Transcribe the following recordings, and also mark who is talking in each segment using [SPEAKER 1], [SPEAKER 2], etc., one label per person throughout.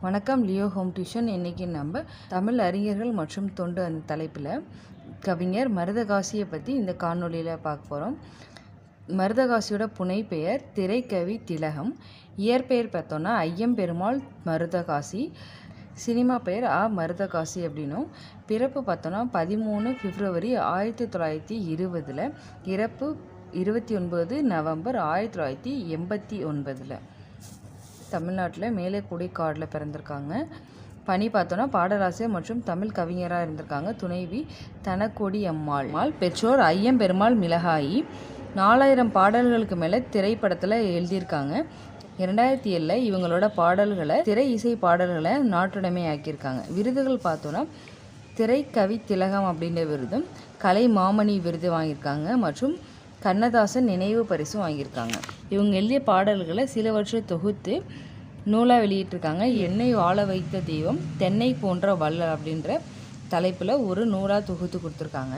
[SPEAKER 1] வணக்கம் Leo Home tuition. இன்றைக்கி நம்ம தமிழ் அறிஞர்கள் மற்றும் தொண்டு அந்த தலைப்பில் கவிஞர் மருதகாசியை பற்றி இந்த காணொலியில் பார்க்க போகிறோம் மருதகாசியோட புனை பெயர் திரைக்கவி திலகம். இயற்பெயர் பார்த்தோன்னா ஐயம்பெருமாள் மருதகாசி. சினிமா பெயர் ஆ மருதகாசி அப்படின்னும். பிறப்பு பார்த்தோன்னா பதிமூணு பிப்ரவரி ஆயிரத்தி தொள்ளாயிரத்தி இருபதில். இறப்பு இருபத்தி ஒன்பது நவம்பர் ஆயிரத்தி தொள்ளாயிரத்தி எண்பத்தி ஒன்பதில். தமிழ்நாட்டில் மேலேக்குடி காடில் பிறந்திருக்காங்க. பணி பார்த்தோன்னா பாடலாசிரியர் மற்றும் தமிழ் கவிஞராக இருந்திருக்காங்க. துணைவி தனக்கொடி அம்மாள். அம்மாள் பெற்றோர் ஐயம்பெருமாள் மிளகாயி. நாலாயிரம் பாடல்களுக்கு மேலே திரைப்படத்தில் எழுதியிருக்காங்க. இரண்டாயிரத்தி ஏழில் இவங்களோட பாடல்களை திரை இசை பாடல்களை நாட்டுடைமை ஆக்கியிருக்காங்க. விருதுகள் பார்த்தோன்னா திரைக்கவி திலகம் அப்படின்ற விருதும் கலை மாமணி விருது வாங்கியிருக்காங்க மற்றும் கண்ணதாசன் நினைவு பரிசும் வாங்கியிருக்காங்க. இவங்க எழுதிய பாடல்களை சிலவற்றை தொகுத்து நூலாக வெளியிட்டிருக்காங்க. என்னை வாழ வைத்த தெய்வம் தென்னை போன்ற வள்ளல் அப்படின்ற தலைப்பில் ஒரு நூலாக தொகுத்து கொடுத்துருக்காங்க.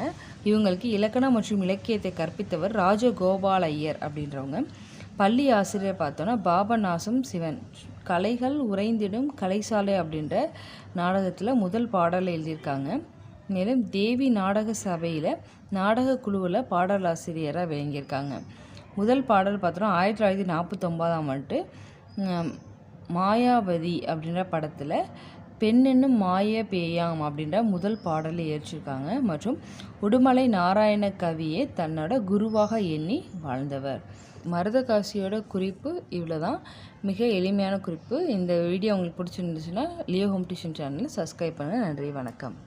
[SPEAKER 1] இவங்களுக்கு இலக்கணம் மற்றும் இலக்கியத்தை கற்பித்தவர் ராஜகோபால் ஐயர் அப்படின்றவங்க. பள்ளி ஆசிரியர் பார்த்தோன்னா பாபநாசம் சிவன். கலைகள் உறைந்திடும் கலைசாலை அப்படின்ற நாடகத்தில் முதல் பாடலை எழுதியிருக்காங்க. மேலும் தேவி நாடக சபையில் நாடக குழுவில் பாடலாசிரியராக விளங்கியிருக்காங்க. முதல் பாடல் பார்த்தோன்னா ஆயிரத்தி தொள்ளாயிரத்தி நாற்பத்தொம்போதாம் ஆண்டு மாயாவதி அப்படின்ற படத்தில் பெண்ணென்னு மாய பேயாம் அப்படின்ற முதல் பாடலை ஏற்றிருக்காங்க. மற்றும் உடுமலை நாராயண கவியை தன்னோட குருவாக எண்ணி வாழ்ந்தவர். மருதகாசியோட குறிப்பு இவ்வளோ தான் மிக எளிமையான குறிப்பு. இந்த வீடியோ உங்களுக்கு பிடிச்சிருந்துச்சுன்னா லியோ ஹோம் டியூஷன் சேனலை சப்ஸ்கிரைப் பண்ணுங்கள் நன்றி வணக்கம்.